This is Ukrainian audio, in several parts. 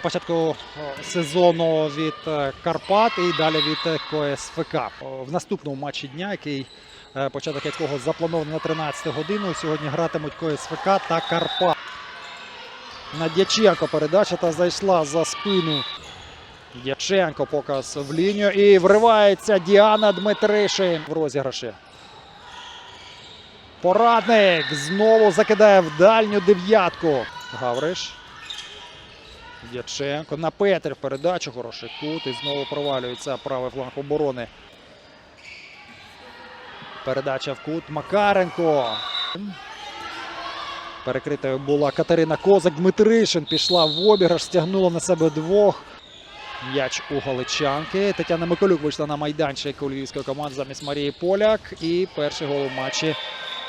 початку сезону від е, Карпат і далі від е, КСФК. В наступному матчі дня, який е, початок якого запланований на 13 годину. Сьогодні гратимуть КСФК та Карпат. На Дяченко передача та зайшла за спину. Дяченко показ в лінію і вривається Діана Дмитришин в розіграші. Порадник знову закидає в дальню дев'ятку. Гавриш. Дяченко на Петрів передачу. Хороший кут. І знову провалюється правий фланг оборони. Передача в кут. Макаренко. Перекритою була Катерина Козак. Дмитришин пішла в обіграш, стягнула на себе двох. М'яч у Галичанки. Тетяна Миколюк вийшла на майданчик у львівської команди замість Марії Поляк. І перший гол у матчі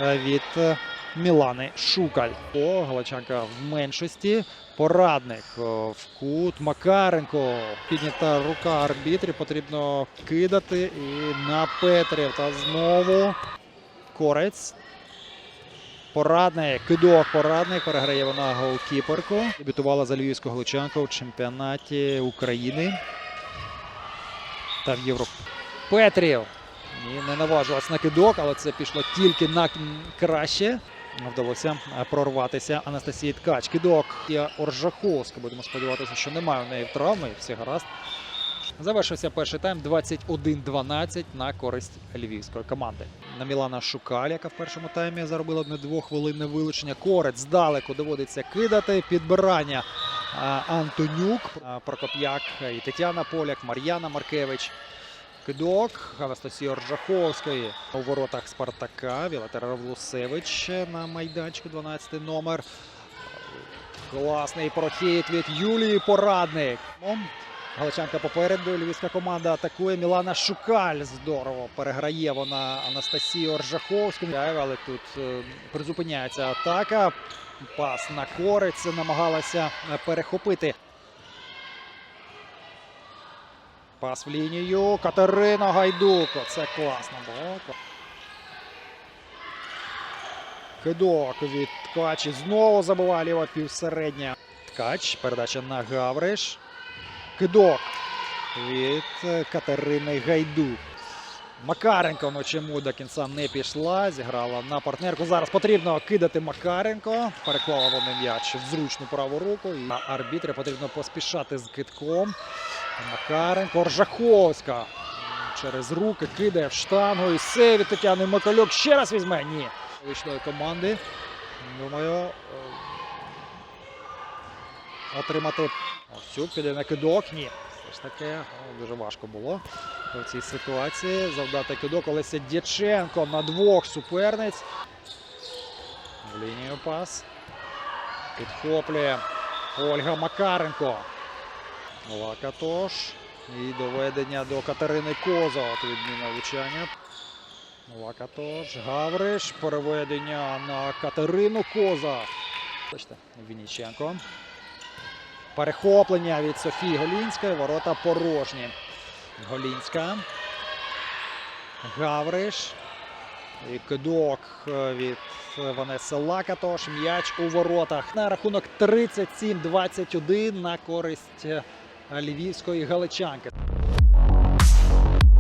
е, від е, Мілани Шукаль. О, Галичанка в меншості. Порадник в кут. Макаренко. Піднята рука арбітрів. Потрібно кидати. І на Петрів. Та знову Корець. Порадник, кидок порадник, переграє вона голкіперку. Дебютувала за львівську галичанку в чемпіонаті України та в Європі. Петрів. Ні, не наважилась на кидок, але це пішло тільки на краще. Вдалося е, прорватися Анастасії Ткач. Кидок Оржаховська. Будемо сподіватися, що немає у неї травми. Все гаразд. Завершився перший тайм 21-12 на користь львівської команди. На Мілана Шукаль, яка в першому таймі заробила одне двохвилинне вилучення. Корець здалеку доводиться кидати. Підбирання Антонюк, Прокоп'як і Тетяна Поляк, Мар'яна Маркевич. Кидок Анастасія Оржаховської у воротах Спартака. Вілатер Равлусевич на майданчику 12 номер. Класний прохід від Юлії Порадник. Галичанка попереду. Львівська команда атакує. Мілана Шукаль здорово переграє вона Анастасію Оржаховську. Але тут е, призупиняється атака. Пас на корець намагалася е, перехопити. Пас в лінію. Катерина Гайдук. Це класно було. Кидок від Ткачі. Знову забиває ліва півсередня. Ткач. Передача на Гавриш. Кидок від Катерини Гайдук. Макаренко ну чому до кінця не пішла. Зіграла на партнерку. Зараз потрібно кидати Макаренко. Переклала вони м'яч в зручну праву руку. І на арбітри потрібно поспішати з китком. Макаренко. Ржаховська. Через руки кидає в штангу. І все від Тетяни Микольок ще раз візьме. Ні. Вийшлої команди. Думаю, е, отримати Овсюк піде на кидок. Ні. Все ж таки дуже важко було в цій ситуації. Завдати кидок Олеся Дяченко на двох суперниць. В лінію пас. Підхоплює Ольга Макаренко. Лакатош. І доведення до Катерини Коза. Відміна влучання. Лакатош. Гавриш. Переведення на Катерину Коза. Бачите, Вінниченко. Перехоплення від Софії Голінської. Ворота порожні. Голінська. Гавриш. І кидок від Ванеси Лакатош. М'яч у воротах. На рахунок 37-21 на користь львівської галичанки.